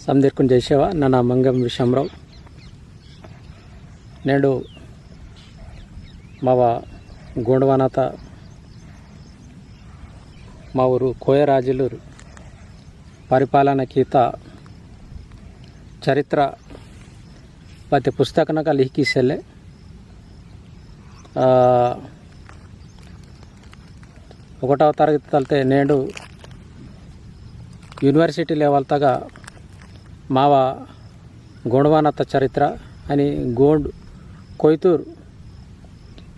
సందీర్కం చేసేవా నా మంగం విషమరావు నేడు మావ గోండవానాథ మా ఊరు కోయరాజులూరు పరిపాలన గీత చరిత్ర ప్రతి పుస్తకనక లిహికీసెల్లె ఒకటవ తరగతి తలితే నేడు యూనివర్సిటీ లెవెల్ తగా మావ గుణవానత చరిత్ర అని గోండ్ కొయ్తూర్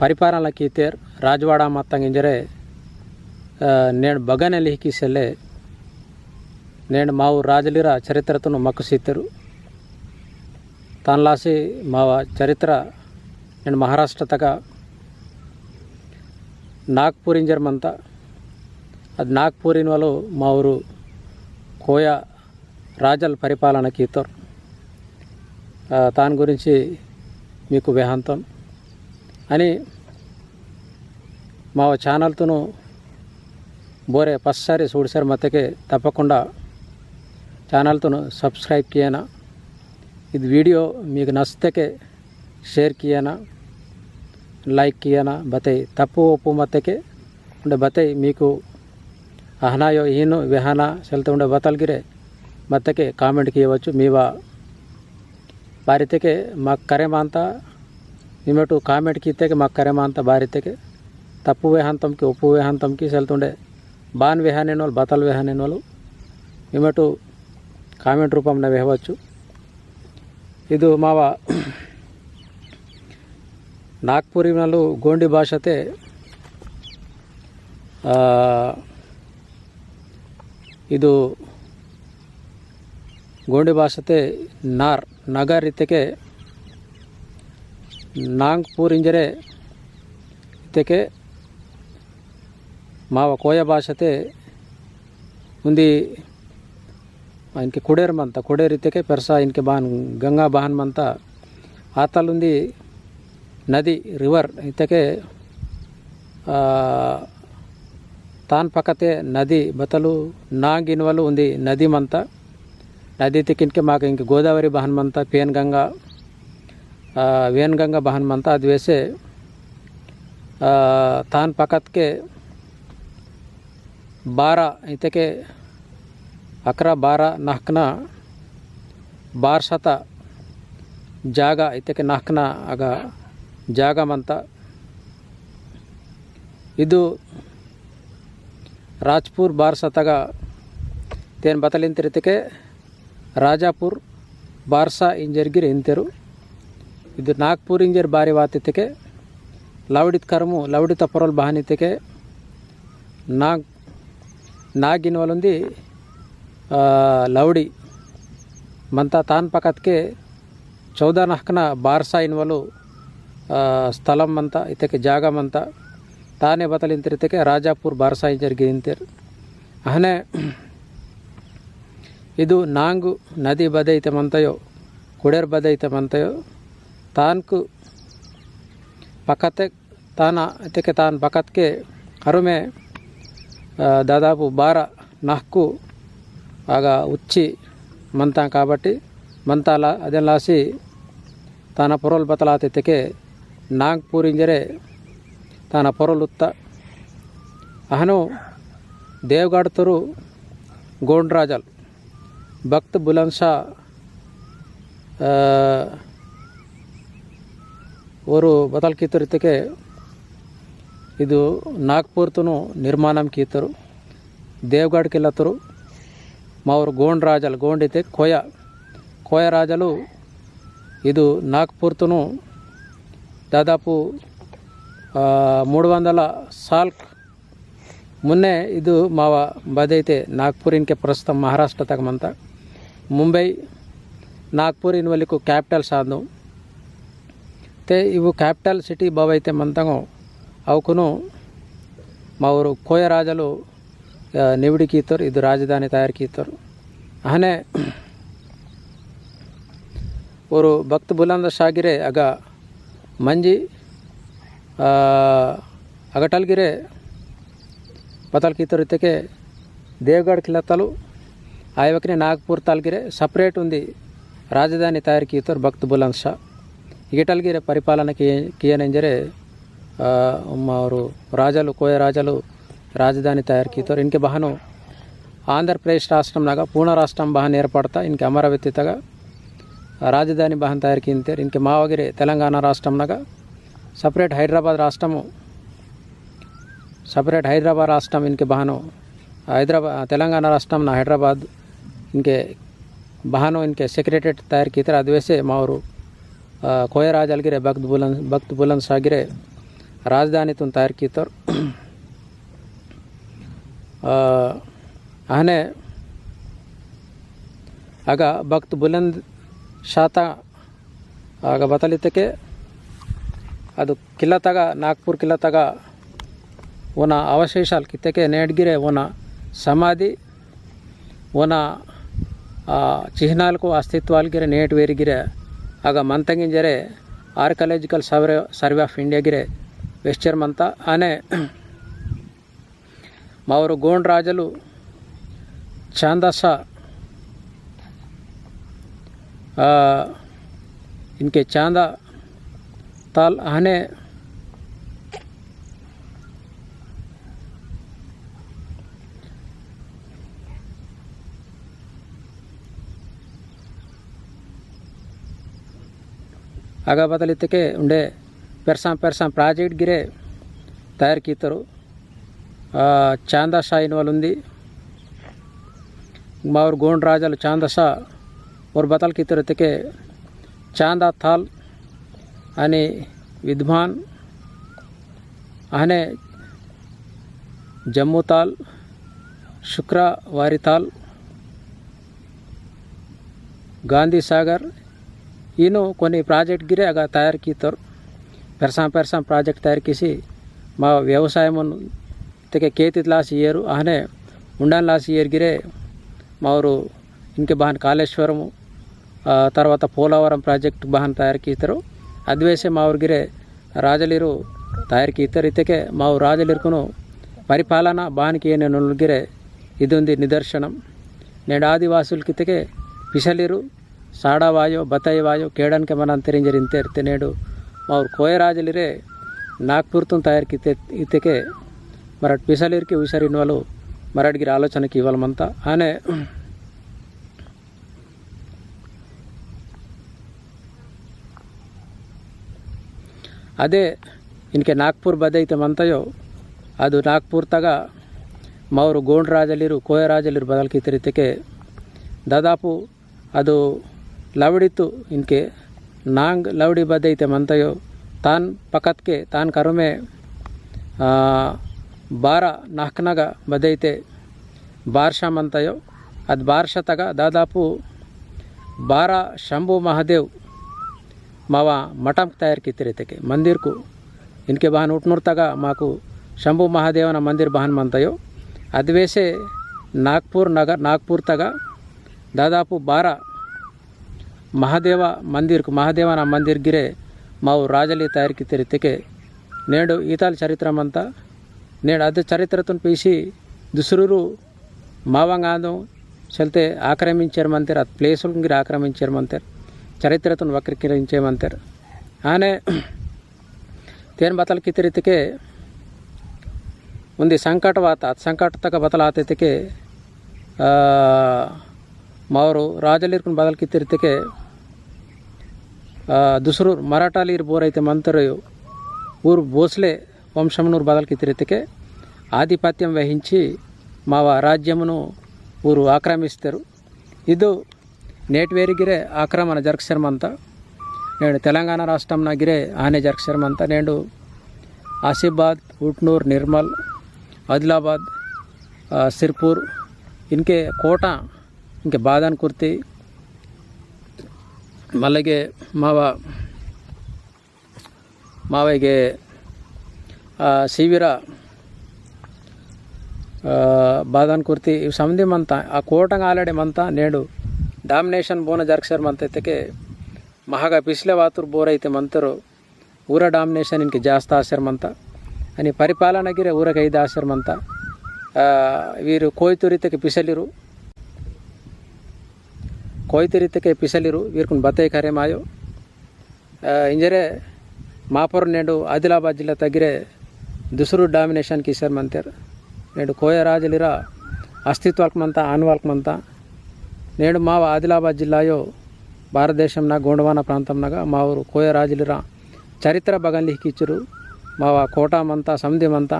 పరిపాలన కీతేర్ రాజవాడ మత్తంగింజరే నేడు బగనెలిహికి సెల్లే నేడు మావు రాజలిర చరిత్రతను మక్కుసీతరు తన్లాసి మావ చరిత్ర నేను మహారాష్ట్ర తగా నాగ్పూర్ ఇంజర్మంత అది నాగ్పూరిన్ వాళ్ళు మా ఊరు కోయ రాజల్ పరిపాలన కీతోర్ దాని గురించి మీకు వేహాంతం అని మా ఛానల్తోను బోరే ఫస్ట్సారి సారి చూడసారి మత్తకే తప్పకుండా ఛానల్తోను సబ్స్క్రైబ్ కియనా ఇది వీడియో మీకు నచ్చితే షేర్ కియనా లైక్ కియనా బతై తప్పు ఒప్పు మత్తకే ఉండే బతై మీకు అహనాయో ఈను విహాన సెల్త ఉండే బతల్గిరే ಮತ್ತಕ್ಕೆ ಕಾಮೆಂಟ್ಗೆ ಇವ್ವಚ್ಚು ಮೀವ ಬಾರಿತೆಗೆ మా ಕರೆಮಾಂತ మేమటు ಕಾಮೆಂಟ್ ಕೀತೆಗೆ మా ಕರೆಮಾಂತ ಬಾರಿತೆಗೆ తప్పు వేహాంతంకి ఉప్పు వేహాంతంకి వెళ్తుండే బాన్ విహానైన వాళ్ళు బతలు విహానైన వాళ్ళు మేమటు కామెంట్ రూపంలో వేయవచ్చు. ఇది మావా నాగ్పూరి వాళ్ళు గోండి భాషతే ఇది ಗೋಂಡಿ ಭಾಷತೆ ನಾರ್ ನಗರ್ ಇತ್ತಕ್ಕೆ ನಾಗ್ಪುರ್ ಇಂಜರೆ ಇತ್ತಕ್ಕೆ మావ కోయ భాషతే ఉంది ఆయనకి కుడేరు మంత కుడేరు ఇత్తకే పెరస ఆయనకి బాన్ గంగా బాహన్ మంత ఆతలుంది నది రివర్ ఇత్తకే తాన్ పక్కతే నది బతలు నాగిన్వలు ఉంది నది మంత नदी तेकिन के मैं इंक गोदावरी बहन मंत पीएन गंगा वेन गंगा बहन मंत अदे तान पकत के बारा इत के अक्रा बारा नहकना बारशत जगह इत के नहकना आग जगह मंत। इू राजपूर् बारशत तेन बतलते ರಾಜಾಪುರ್ ಬಾರ್ಸಾ ಇಂಜರ್ಗಿರ್ ಇಂತೆರು ಇದು ನಾಗ್ಪುರ್ ಇಂಜರ್ ಬಾರಿ ವಾತಿದ್ದಕ್ಕೆ ಲವಡಿತ ಕರ್ಮು ಲವಡಿತ ಪರೋಲ್ ಬಹಾನಿದ್ದಕ್ಕೆ ನಾಗ್ ನಾಗಿನ ಒಲೊಂದಿ ಲವಡಿ ಮಂತ ತಾನ್ ಪಕ್ಕದಕ್ಕೆ ಚೌದ ನಹಕನ ಬಾರ್ಸಾ ಇನ್ವಲು ಸ್ಥಳಂ ಮಂತ ಇತಕ್ಕೆ ಜಾಗ ಮಂತ ತಾನೇ ಬತಲಿಂತಿರ್ತಕ್ಕೆ ರಾಜಾಪುರ್ ಬಾರ್ಸಾ ಇಂಜರ್ಗೆ ಇಂತಿರ್ ಅಹನೆ ಇದು ನಾಂಗು ನದಿ ಬದೈತೆ ಮಂತಯೋ ಕುಡೇರ್ ಬದೈತೆ ಮಂತಯೋ ತಾನ್ಕು ಪಕ್ಕತ್ತೆ ತಾನ ಇತಕ್ಕೆ ತಾನ್ ಪಕ್ಕದಕ್ಕೆ ಹರುಮೆ దాదాపు బార నహ్కు ఆగా ఉచ్చి మంతా కాబట్టి మంతాల అదే లాసి తన పొరలు బతలా తెత్తకే నాగ్పూర్ ఇంజరే తన పొరలు ఉత్త అహను దేవగాడ్తరు గోండ్రాజల్ ಭಕ್ತ ಬುಲಂದ್ ಶಾ ಅವರು ಬದಲ್ಕೀತರಿತಕ್ಕೆ ಇದು ನಾಗ್ಪುರ್ತನು ನಿರ್ಮಾಣ ಕೀತರು ದೇವ್ಗಢ್ ಕಿಲ್ಲತರು, ಮಾವರು ಗೋಂಡ್ ರಾಜಲು ಗೋಂಡಿತೆ ಕೊಯ ಕೊಯ ರಾಜಲು ಇದು నాగ్పూర్తోను ದಾದಾಪು మూడు వందల సాల్క్ మున్నే ಇದು ಮಾವ ಬದೈತೆ నాగ్పూర్ ఇంకే ಮಹಾರಾಷ್ಟ್ರ మహారాష్ట్ర ಮುಂಬೈ, ನಾಗ್ಪುರ್ ಇನ್ವಲ್ಲಿಕು ಕ್ಯಾಪಿಟಲ್ ಆದವು ಮತ್ತು ಇವು ಕ್ಯಾಪಿಟಲ್ ಸಿಟಿ ಬಾವೈತೆ ಮಂತಂಗೋ ಅವಕ್ಕೂ ಅವರು ಕೋಯ ರಾಜಲು ನಿವಿಡಿಕೀತರು ಇದು ರಾಜಧಾನಿ ತಯಾರಿಕೀತರು ಹನೆ ಅವರು ಭಕ್ತ ಬುಲಂದ ಶಾಗಿರೆ ಆಗ ಮಂಜಿ ಅಗಟಲ್ಗಿರೆ ಪತಲ್ಕೀತರು ಇತ್ತಕ್ಕೆ ದೇವ್ಗಢ ಕಿಲತ್ತಲು ಆಯವಕ್ಕನೆ ನಾಗ್ಪುರ್ ತಾಲ್ಗಿರೆ ಸಪ್ರೇಟ್ ಉಂದಿ ರಾಜಧಾನಿ ತಯಾರು ಕೀತೋರ್ ಭಕ್ತ್ ಬುಲಂದ್ ಶಾ ಗಿಟಲ್ಗಿರೆ పరిపాలన ಕಿಯನೆಂಜರೆ మారు రాజాలు కోయ రాజాలు రాజధాని తయారు ఇతర. ఇంక బహను ఆంధ్రప్రదేశ్ రాష్ట్రం లాగా పూణ రాష్ట్రం బహన్ ఏర్పడతా ఇంక అమరవ్యతగా రాజధాని బహన్ తయారు ఇంతే. ఇంక మావగిరి తెలంగాణ రాష్ట్రం లాగా సపరేట్ హైదరాబాద్ రాష్ట్రము సపరేట్ హైదరాబాద్ రాష్ట్రం ఇంక బహను హైదరాబాద్ తెలంగాణ రాష్ట్రం నా హైదరాబాద్ इनके बहानों, इनके सेक्रेटरीट तैयार की ಅದು अदवैसे मावरू कोयर आज अलगिरे बख्त बुलंद बख्त बुलंद सागिरे ರಾಜಧಾನಿ ತುಂಬ ತಯಾರು ಕೀತವ್ರು ಆನೆ ಆಗ ಭಕ್ತ್ ಬುಲಂದ್ ಶಾತ ಆಗ ಬತಲಿತಕ್ಕೆ ಅದು ಕಿಲ್ಲ ತಗ ನಾಗ್ಪುರ್ ಕಿಲ್ಲ ತಗ ಅವನ ಅವಶೇಷ ಕಿತ್ತಕ್ಕೆ ನೇಡ್ಗಿರೆ ಅವನ ಸಮಾಧಿ ಅವನ ఆ చిహ్నాలకు అస్తిత్వాలకిర నేటి వేరిగిర ఆగ మంతగింజరే ఆర్కలాజికల్ సర్వే సర్వే ఆఫ్ ఇండియాగిరే వెస్టర్మంతా అనే మావరు గోండ్ రాజులు చాందస ఇంకే చాంద తాల్ అనే ಆಗಾಬದಲಿತಕ್ಕೆ ಉಂಡೆ ಪೆರ್ಸಾಂ ಪೆರ್ಸಾಂ ಪ್ರಾಜೆಕ್ಟ್ ಗಿರೆ తయారుకీతరు చాందషా ఇన్వాల్ ఉంది మా ఊరు గోండ్ రాజాలు చాందషా ఊరు బతల్ కీతరుతికే చాందా థాల్ అని విద్వాన్ అనే జమ్ము తాల్ శుక్రవారి తాల్ గాంధీ సాగర్ ఈను కొన్ని ప్రాజెక్ట్ గిరే ಆಗ ತಯಾರು ಕೀತರು ಪೆರ್ಸಾಂ ಪೆರ್ಸಾಂ ಪ್ರಾಜೆಕ್ಟ್ ತಯಾರು ಕಿಸಿ మా వ్యవసాయమును తెగ కేతి లాస్ ఇయరు ఆనే ఉండాన్ లాస్ ఇయర్ గిరే మా ఊరు ఇంకే బహన్ కాళేశ్వరము తర్వాత పోలవరం ప్రాజెక్ట్ బహన్ తయారు కీతరు అద్వేసే మా ఊరిగిరే రాజలీరు తయారు కీతరు ఇతకే మా ఊరు రాజలీరుకును పరిపాలన బానికి నేను గిరే ఇది ఉంది నిదర్శనం నేడు ఆదివాసులకి ఇతకే పిసలిరు ಸಾಡವಾಯೋ ಬತಾಯಿವಾಯೋ ಕೇಡನ್ಕೆ ಮನ ಅಂತರಿಂಜರಿ ಇಂತೆ ಇರ್ತೆ నేడు మా ఊరు కోయరాజలిరే నాగ్పూర్తో తయారీకి ఇతకే మరటి పిసలిరికి ఉసరిన వాళ్ళు మరడిగిరి ఆలోచనకి ఇవ్వాలమంతా ఆనే ಅದೇ ಇನ್ಕೆ ನಾಗ್ಪುರ್ ಬದೈತೆ ಮಂತಯೋ ಅದು ನಾಗ್ಪುರ್ ತಗ ಮವರು ಗೋಂಡ್ ರಾಜಲಿರು ಕೋಯ ರಾಜಲಿರು ಬದಲ್ಕಿತಿರಿತಕ್ಕೆ దాదాపు ಅದು लावड़ितु इनके नांग लावड़ी बदईते मंतयो तान पकत ತಾನ್ तान करो में ಬಾರ ನಾಲ್ಕನಾಗ ಬದೈತೆ ಬಾರ್ಷ ಅಂತಯೋ ಅದು ಬಾರ್ಷ ತಗ ದಾದಾಪು ಬಾರ ಶಂಭು ಮಹಾದೇವ್ ಮಾವ ಮಠಂ ತಯಾರು ಕಿತ್ತಿರಿತಕ್ಕೆ ಮಂದಿರ್ಕು, ಇನ್ಕೆ ಬಹನ್ ಉಟ್ನೂರು ತಗ ಮಾಕು ಶಂಭು ಮಹಾದೇವನ ಮಂದಿರ್ ಬಹನ್ ಮಂತಯೋ. ಅದ್ವೇಸೆ ನಾಗ್ಪುರ್ ನಗರ್ ನಾಗ್ಪುರ್ ತಗ ದಾದಾಪು ಬಾರ ಮಹಾದೇವ మందిర్ గిరే మా ఊరు రాజలి తయారీకి తెరితికే నేడు ఈతాల చరిత్రమంతా నేడు అదే చరిత్రతో పీసి దుసరురు మావంగాదం చల్తే ఆక్రమించారమంతారు ఆ ప్లేసులు ఆక్రమించారు ఆక్రమించారమంతారు చరిత్రతను వక్రీకరించేమంతారు ఆనే తేను బతలకి తెరితికే ఉంది సంకటవాత సంకటతక బతల ఆతతికే మౌరు రాజలీర్కుని బదలకి తిరితికే ದುಸರು ಮರಾಠಾಲಿರ್ ಬೋರೈತೆ ಮಂತರು ఊరు భోస్లే వంశమునూరు బదల్ కితిరితికే ఆధిపత్యం వహించి మా రాజ్యమును ఊరు ఆక్రమిస్తారు ಇದು నేటివేరిగిరే ఆక్రమణ జరగశర్మంతా నేడు తెలంగాణ రాష్ట్రం గిరే ఆనే జరగశర్మంతా నేడు ఆసిఫాబాద్ ఉట్నూర్ నిర్మల్ ఆదిలాబాద్ సిర్పూర్ ఇన్కే కోట ఇంకే బాదాన్ కుర్తి ಮಲ್ಲಿಗೆ ಮಾವ ಮಾವಿಗೆ ಶಿಬಿರ ಬಾದಾನ್ ಕುರ್ತಿ ಇವು ಸಮಧಿ ಮಂತ ಆ ಕೋಟಂಗ ಆಲ್ರೆಡಿ ಮಂತ ನೇಡು ಡಾಮಿನೇಷನ್ ಬೋನ ಜರ್ಕ್ಸರ್ ಮಂತೈತಕ್ಕೆ ಮಹಾಗ ಪಿಸ್ಲೆ ವಾತುರ್ ಬೋರ್ ಐತೆ ಮಂತರು ಊರ ಡಾಮಿನೇಷನ್ ಇನ್ಕೆ ಜಾಸ್ತಿ ಆಶ್ರಮಂತ అని పరిపాలనగిరే ఊరక ఐదు ఆశ్రమంత వీరు కోయితురితకి పిసలిరు ಕೊಯ್ತಿರಿತಕ್ಕೆ ಪಿಸಲಿರು ವೀರ್ಕೊಂಡು ಬತ್ತೈ ಕರೆ ಮಾಯೋ ಆ, ಇಂಜರೆ ಮಾಪುರ నేడు ఆదిలాబాద్ జిల్లా తగ్గిరే దుసురు డామినేషన్కి ఇస్తారు మంతారు నేడు కోయ రాజులిరా అస్తిత్వాలకమంతా ఆన్వాలకమంతా నేడు మా ఆదిలాబాద్ జిల్లాయో భారతదేశంన గోండవాన ప్రాంతంనగా మా ఊరు కోయ రాజులిరా చరిత్ర బగన్ లిఖిచ్చురు మా కోటమంతా సముద్యమంతా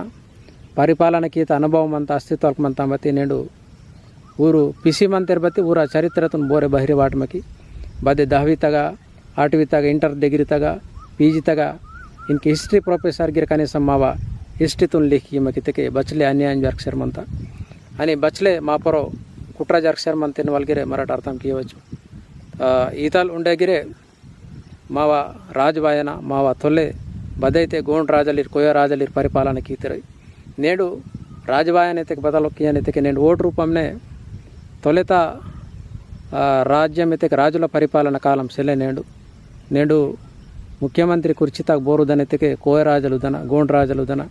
పరిపాలనకీత అనుభవం అంతా అస్తిత్వాలకమంతా బతి నేడు ಊರು ಪಿಸಿ ಮಂತೆರ್ ಬತ್ತಿ ಊರ ಚರಿತ್ರತನ ಬೋರೆ ಬಹಿರಿ ವಾಟ್ಮಕಿ ಬದೆ ದಹವಿ ತಗ ಆಟವಿ ತಗ ಇಂಟರ್ ಡಿಗ್ರಿ ತಗ ಪಿ ಜಿ ತಗ ಇನ್ಕೆ ಹಿಸ್ಟ್ರಿ ಪ್ರೊಫೆಸರ್ ಗಿರ ಕನೀಸ ಮಾವ ಹಿಸ್ಟ್ರಿ ತುನ್ ಲಿಖಿ ಮಕಿ ತೆಕೆ ಬಚ್ಲೆ ಅನ್ಯಾಯ జరగశర్మంత అని బచ్లే మాపరో కుట్ర జరగశర్మంత వాళ్ళగిరే మరాఠ అర్థం కీయవచ్చు ఈతలు ఉండేగిరే మావ రాజువాయన మావ తొల్లె బదైతే గోండ్ రాజలీర్ కొయ్య రాజలీర్ పరిపాలన కీతిరై నేడు రాజవాయనైతే బదలొక్కి అనైతే నేడు ఓటు రూపంనే తొలుత రాజ్యమెతికి రాజుల పరిపాలన కాలం సెలె నేడు. నేడు ముఖ్యమంత్రి కుర్చిత బోరుదనెతికి కోయరాజలుదన ఉదన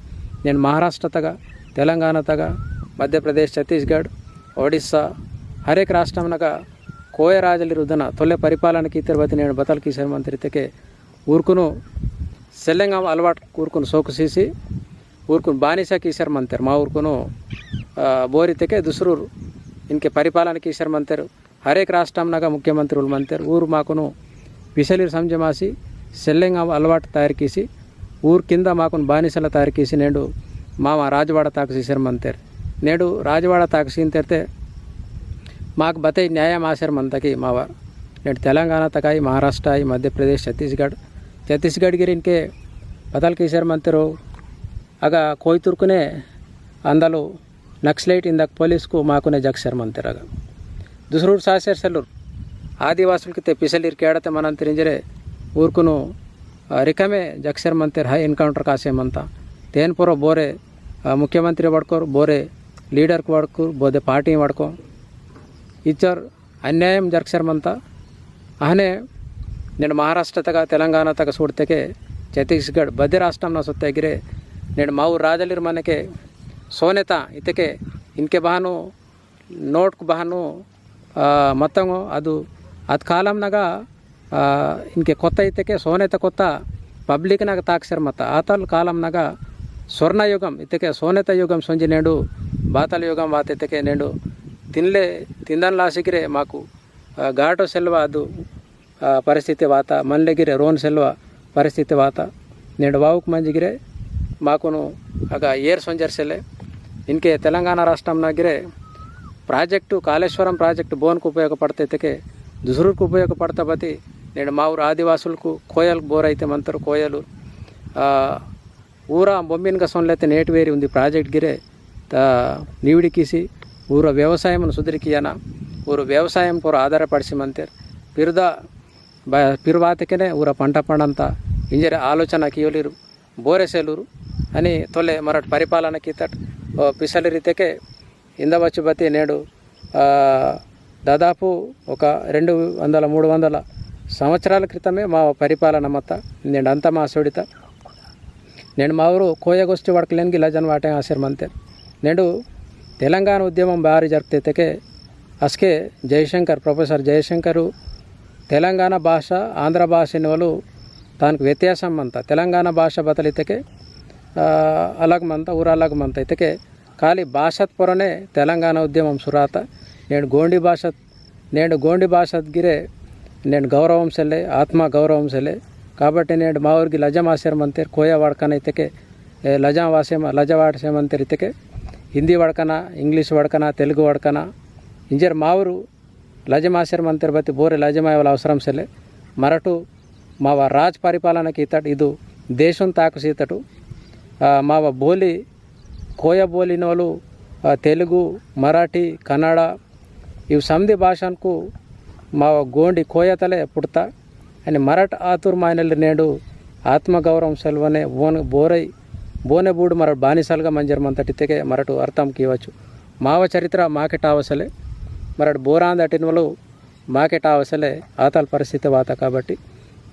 నేను మహారాష్ట్ర తగ తెలంగాణ తగ మధ్యప్రదేశ్ ఛత్తీస్గఢ్ ఒడిస్సా హరేక్ రాష్ట్రంనగ కోయరాజలిరుదన తొలె పరిపాలనకి తిరుపతి నేను బతల్ మంత్రి మంత్రితకే ఊరుకును సెల్లెంగ అలవాటు ఊరుకును సోకు సీసి ఊరుకును బానిస కీసర్ మంతర్. మా ఊరుకును బోరితకే దుసరూరు. ఇన్కే పరిపాలనకి మంతారు హరేక్ రాష్ట్రంనగా ముఖ్యమంత్రులు మంతరు. ఊరు మాకును పిసలిరు సంజమాసి సెల్లింగ్ అలవాటు తయారు చేసి ఊరు కింద మాకును బానిసల తయారు చేసి నేడు మామ రాజవాడ తాకు శర్మంతరు. నేడు రాజవాడ తాకు సీంతరితే మాకు బతై న్యాయం ఆశర్మంతకి మావ. నేడు తెలంగాణ తకాయి మహారాష్ట్ర మధ్యప్రదేశ్ ఛత్తీస్గఢ్. ఛత్తీస్గఢ్ గిరికే బతల్ बदल మంతారు అగా కోయితూర్కునే అందలు ನಕ್ಸಲೈಟ್ ಇಂದ ಪೊಲೀಸ್ಗು ಮಾಕುನೆ ಜಾಗ ಶರ್ಮ ಅಂತಾರ ದುಸ್ರ ಊರು ಸಾ ಸೇರ್ಸಲ್ಲ ಆದಿವಾಸ ಕಿತ್ತೆ ಪಿಸಲ್ ಇರ್ ಕೇಳತ್ತೆ ಊರ್ಕುನು ರಿಕಮೆ ಜಕ್ಷರ್ ಮಂತ್ರಿ ಹಾ ಎನ್ಕೌಂಟರ್ ಕಾಸೇಮ್ ಅಂತ ತೇನ್ಪುರ ಬೋರೆ ಮುಖ್ಯಮಂತ್ರಿ ಬಡ್ಕೋರು ಬೋರೆ ಲೀಡರ್ ಬಡ್ಕೋರು ಬೋದೆ ಪಾರ್ಟಿ ಮಾಡ್ಕೋ ಇಚ್ಚರ್ ಅನ್ಯಾಯಂ ಜಕ್ಷರ್ ಮಂತ ಆನೆ ನೆಡು ಮಹಾರಾಷ್ಟ್ರ ತಗ ತೆಲಂಗಾಣ ತಗ ಸೂಡ್ತಕೆ ಛತ್ತೀಸ್ಗಢ್ ಬದಿ ರಾಷ್ಟ್ರ ಸುತ್ತೆಗಿರೆ ನೆಡು ಮಾವು ರಾಜಲಿರ್ ಮನೆಗೆ ಸೋನೆತ ಇದಕ್ಕೆ ಇನ್ಕೆ ಬಹಾನು ನೋಟ್ಗೆ ಬಹಾನು ಮತ್ತಂಗು, ಅದು ಅದು ಕಾಲಮ್ನಾಗ ಇನ್ಕೆ ಕೊತ್ತ ಇತ್ತಕ್ಕೆ ಸೋನೆತ ಕೊತ್ತ ಪಬ್ಲಿಕ್ನಾಗ ತಾಕ್ಸರ್ ಮತ್ತ. ಆತಲ್ ಕಾಲಮ್ನಾಗ ಸ್ವರ್ಣಯುಗಂ ಇತ್ತಕ್ಕೆ ಸೋನೆತ ಯುಗಂ ಸಂಜಿ ನೆಂಡು, ಬಾತಲ್ ಯುಗಂ ವಾತಿತ್ತಕ್ಕೆ ನೆಂಡು, ತಿನ್ಲೆ, ತಿಂದನ್ ಲಾಸಿಕ್ರೆ ಮಾಕು ಘಾಟೋ ಸೆಲ್ವ ಅದು ಪರಿಸ್ಥಿತಿ ವಾತ ಮನ್ಲೆಗಿರೆ ರೋನ್ ಸೆಲ್ವ ಪರಿಸ್ಥಿತಿ ವಾತ, ನೆಂಡು ವಾವುಕ್ ಮಂಜಿಗಿರೆ మాకును ఒక ఏర్ సొంజర్సెలే ఇన్కే రాష్ట్రం ರಾಷ್ಟ್ರಮ್ನಾಗಿರೆ ప్రాజెక్టు కాళేశ్వరం ప్రాజెక్టు బోన్కు ఉపయోగపడతైతే దుసరుకు ఉపయోగపడతాబతి నేను మా ఊరు ఆదివాసులకు కోయలు బోర్ అయితే మంతరు కోయలు. ఊర అయితే నేటి వేరి ఉంది ప్రాజెక్ట్ గిరే. నీవిడికీసి ఊర వ్యవసాయమును సుధరికియన ఊరు వ్యవసాయం పూర ఆధారపడిసి మంతేరు. పిరుద పిరువాతకినే ఊర పంట పండంతా. ఇంజరే ఆలోచన కీయలేరు బోరెసేలూరు అని తొలే మరటి పరిపాలనకి తట్ పిసలి రీతికే ఇందవచ్చు బతి నేడు దాదాపు ఒక రెండు వందల మూడు వందల సంవత్సరాల క్రితమే మా పరిపాలన మత నేను అంత మా సుడిత. నేను మా ఊరు కోయగొష్టి వడకలేనికి ఇలా జన వాటే ఆశ్రమంతే నేడు తెలంగాణ ఉద్యమం భారీ జరిపితేకే అస్కే జయశంకర్ ప్రొఫెసర్ జయశంకరు తెలంగాణ భాష ఆంధ్ర భాష వాళ్ళు దానికి వ్యత్యాసం అంత. తెలంగాణ భాష బతలితకే అలాగమంత ఊరు అలాగమంత ఇతకే ఖాళీ భాషత్ పొరనే తెలంగాణ ఉద్యమం సురాత నేను గోండి భాష నేను గోండి భాషత్ గిరే నేను గౌరవం సెల్లే ఆత్మ గౌరవం సెల్లే కాబట్టి నేను మా ఊరికి లజం ఆశ్రమంతే కోయ వాడకన ఇతకే లజా వాసేమ లజ వాడసేమంతేర్ ఇతకే హిందీ వడకన ఇంగ్లీష్ వడకన తెలుగు వడకన ఇంజర్ మా ఊరు లజమాశ్రమ అంతర్ బతి ಬೋರೆ ಲಜಮಾಯವಲ ಅವಸರಂ ಸೆಲೆ ಮರಟು ಮಾವ ರಾಜ್ ಪರಿಪಾಲನಕ್ಕೆ ಇತ್ತಟ್ ಇದು ದೇಶನ್ ತಾಕು ಸೀತಟು మా బోలి కోయ బోలినోలు తెలుగు మరాఠీ కన్నడ ఇవి సంధి భాషకు మా గోండి కోయతలే పుడతా. అని మరాఠ ఆతుర్ మాయనలు నేడు ఆత్మగౌరవం సెల్వనే ఓన్ బోరై బోనెబూడు మరడు బానిసలుగా మంజరమంతటితే మరటు అర్థం కీవచ్చు. మావ చరిత్ర మాకెట్ ఆవసలే మరటు మాకెటావసలే వాళ్ళు మాకెట్ ఆవసలే ఆతల పరిస్థితి వాత కాబట్టి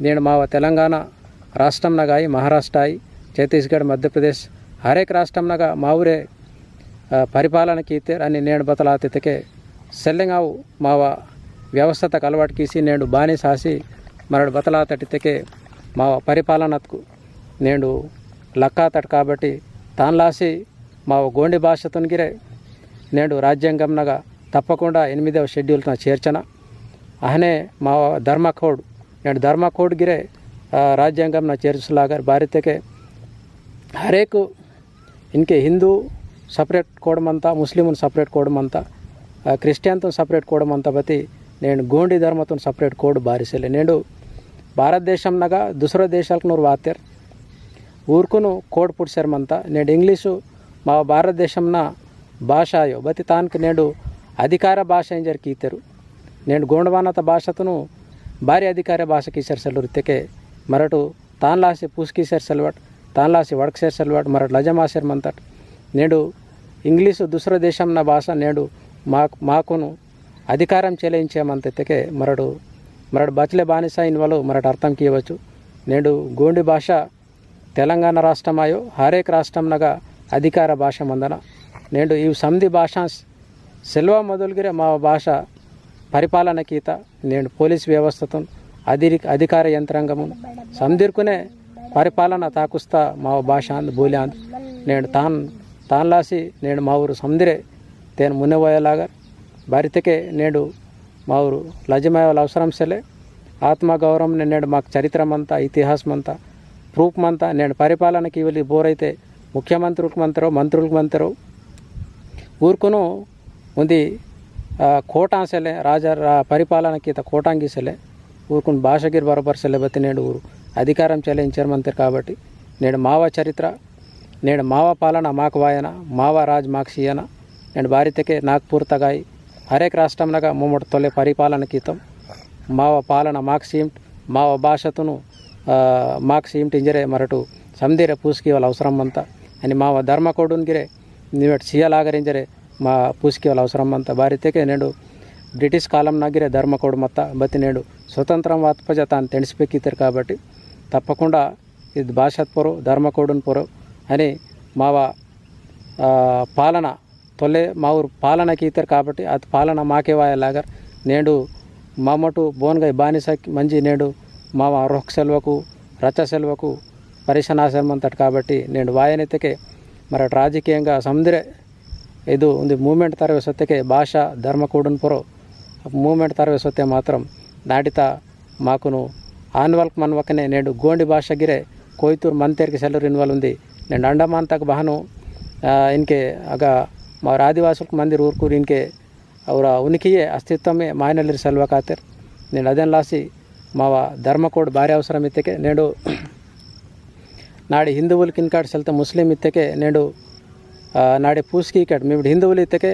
నేను మావ తెలంగాణ రాష్ట్రంనగాయి మహారాష్ట్రాయి ఛత్తీస్గఢ్ మధ్యప్రదేశ్ హరేక రాష్ట్రంనగా మా ఊరే ఆ, పరిపాలనకి ఇతే అని నేను బతలాతికే సెల్లెంగావు మావ వ్యవస్థతకు అలవాటు కీసి నేడు బానిసాసి మరడు బతలా తటితకే మా పరిపాలనకు నేడు లక్కాతడు కాబట్టి తాన్లాసి మా గోండి భాషతోనిగిరే నేడు రాజ్యాంగంనగా తప్పకుండా ఎనిమిదవ షెడ్యూల్తో చేర్చన అహనే మా ధర్మ కోడ్ నేడు ధర్మ కోడ్ గిరే ಆ, ರಾಜ್ಯಾಂಗಂನ ಸೇರಿಸಲಾಗ ಭಾರತಕ್ಕೆ ಹರೇಕು ಇನ್ಕೆ ಹಿಂದೂ ಸಪ್ರೇಟ್ ಕೊಡಮಂತ ಮುಸ್ಲಿಮನ್ ಸಪ್ರೇಟ್ ಕೊಡಮಂತ క్రిస్టియన్తో సపరేట్ కోవడం బతి నేను గోండి ధర్మతో సపరేట్ కోడ్ బారిసలే నేను భారతదేశంనగా దుసర దేశాలకు నూరు వాతారు ఊరుకును కోడ్ పుడిసారమంత నేడు ఇంగ్లీషు మా భారతదేశంన భాష అయ్యో బతి తానికి నేడు అధికార భాష ఏం జరిగి ఇద్దరు నేను గోండవానత భాషతను భారీ అధికార ಭಾಷೆಗೆ ಸರ್ ಸಲ್ಲುತ್ತಕ್ಕೆ ಮರಟು ತಾನ್ಲಾಸಿ ಪೂಸ್ಕಿ ಸೇರ್ తాన్లాసి వడక్ చేసలు వాడు మరొకటి లజమాసెరం నేడు ఇంగ్లీషు దుసర దేశం నా భాష నేడు మా మాకును అధికారం చెలాయించేమంతకే మరడు మరడు బచ్చలే బానిస వాళ్ళు మరటి అర్థం కీయవచ్చు. నేడు గోండి భాష తెలంగాణ రాష్ట్రమాయో హరేక్ రాష్ట్రంనగా అధికార భాష మందన. నేడు ఈ సంధి భాష సెల్వ మొదలుగిరే మా భాష పరిపాలన కీత. నేను పోలీస్ వ్యవస్థతో అధి అధికార యంత్రాంగము సందిర్కునే పరిపాలన తాకుస్తా మా భాష అంది బోలి అంది నేను తాను తాన్లాసి నేను మా ఊరు సముదిరే తేను మున్నెపోయేలాగా భారతకే నేడు మా ఊరు లజమేవాల అవసరం సెలే ఆత్మగౌరవం నేడు మాకు చరిత్రమంతా ఇతిహాసమంతా ప్రూఫ్మంతా నేను పరిపాలనకి వెళ్ళి బోరైతే ముఖ్యమంత్రులకు మంతరో మంత్రులకు మంతరో ఊరుకును ఉంది కోటాంశలే రాజా పరిపాలనకి కోటాంగిసలే ఊరుకుని భాషగిరి బరబర్ సెలబత్తి నేడు ఊరు అధికారం చెల్లించారు మంత్రి కాబట్టి. నేడు మావ చరిత్ర నేడు మావ పాలన మాకు వాయన మావ రాజ్ మాకు షియన నేను భారతకే నాగ్పూర్ తగాయి హరేక్ రాష్ట్రంగా ముమ్మడి తొలే పరిపాలన కీతం మావ పాలన మాకు సీమ్ట్ మావ భాషతును మాకు సీమ్ట్ ఇంజరే మరటు సంధీర వాళ్ళ అవసరం అంతా అని మావ ధర్మకోడున్గిరే నీవెట్ సీయలాగరించరే మా పూసుకీవాల అవసరం అంతా భారతకే నేడు బ్రిటిష్ కాలం నాగిరే ధర్మకోడు మొత్త బతి నేడు స్వతంత్రం వాత్పజ తాను కాబట్టి తప్పకుండా ఇది భాషత్ పొరో ధర్మ కోడున్ పొరో అని మావ ఆ, పాలన తొలే మా ఊరు పాలనకి ఇస్తారు కాబట్టి అది పాలన మాకే వాయలాగర్ నేడు మామటు బోన్గై బానిస మంచి నేడు మావ రొక్ సెల్వకు రచ్చ సెల్వకు పరిశనాశనమంతటి కాబట్టి నేను వాయనెత్తకే మరి అటు రాజకీయంగా సముద్రే ಇದು ಒಂದು ಮೂಮೆಂಟ್ ತರವೆ ಸತ್ಯಕ್ಕೆ ಭಾಷಾ ಧರ್ಮ ಕೂಡನ್ ಪೊರೋ ಮೂಮೆಂಟ್ ತರವೆ ಸತ್ಯ ಮಾತ್ರ ನಾಡಿತ మాకును ಆನ್ವಲ್ಕ್ మన్వకనే నేడు గోండి భాషగిరే కోయితూరు మంతేరికి సెలరు ఇన్వాల్వ్ ఉంది నేను అండమాన్ తక ಇನ್ಕೆ ఇన్కే అగ మా ఆదివాసులకు మందిర్ ఊరుకూరు ఇన్కే ಅವರ ಉನಿಕೆಯೇ ಅಸ್ತಿತ್ವಮೇ ಮಾಯನಲ್ಲಿರಿ ಸಲ್ವ ಖಾತಿರ್ ನೀನು ಅದೆಲ್ಲಾಸಿ ಮಾವ ಧರ್ಮಕೋಡ್ ಭಾರಿ ಅವಸರ ಇತ್ತಕ್ಕೆ ನೇಡು ನಾಡಿ ಹಿಂದುವುಲ್ ಕಿನ್ಕಾಡ್ ಸಲ್ತ ಮುಸ್ಲಿಂ ಇತ್ತಕ್ಕೆ ನೇಡು ನಾಡಿ ಪೂಸ್ಕಿ ಕಟ್ ಮಿಬಿಡ್ ಹಿಂದುವುಲ್ ಇತ್ತಕ್ಕೆ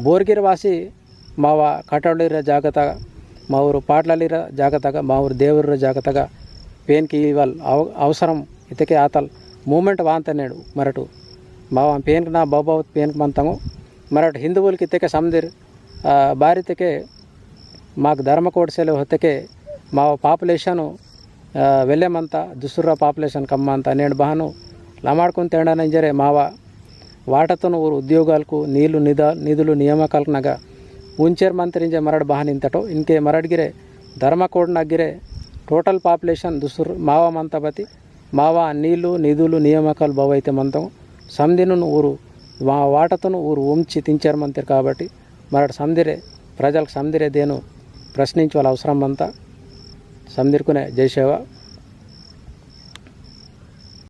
ಬೋರ್ಗಿರ್ ವಾಸಿ ಮಾವ ಕಟೋಳಿರ ಜಾಗತ మా ఊరు పాటలలీర జాగ్రత్తగా మా ఊరు దేవుర్ర జాగ్రత్తగా పేన్కి ఇవాళ అవ అవసరం ఇతకే ఆతల్ మూమెంట్ వాంతనేడు మరటు. మా పేన్కి నా బాబావత్ పేన్కి మంతాము. మరటు హిందువులకి ఇతకే సమదిర్ భారతకే మాకు ధర్మకోడశలు హొత్తకే మా పాపులేషను వెళ్ళేమంతా దుసుర్రా పాపులేషన్ కమ్మంత నేను బాను లమాడుకుని తేడానంజరే మావ వాటతను ఊరు ఉద్యోగాలకు నీళ్ళు నిధా నిధులు నియామకాలకునగా నగ ఉంచేర్ మంత్రించే మరడు బాహన్ ఇంతటో ఇంకే మరడిగిరే ధర్మకోడ్ నగ్గిరే టోటల్ పాపులేషన్ దుసురు మావా మంతపతి మావా నీళ్ళు నిధులు నియామకాలు బావైతే మంతం. సంధిను ఊరు మా వాటతోను ఊరు ఉంచి తించారు మంత్రి కాబట్టి మరడు సంధిరే ప్రజలకు సంధిరే దేను ప్రశ్నించే వాళ్ళ అవసరం అంతా. సందిరుకునే జయసేవ.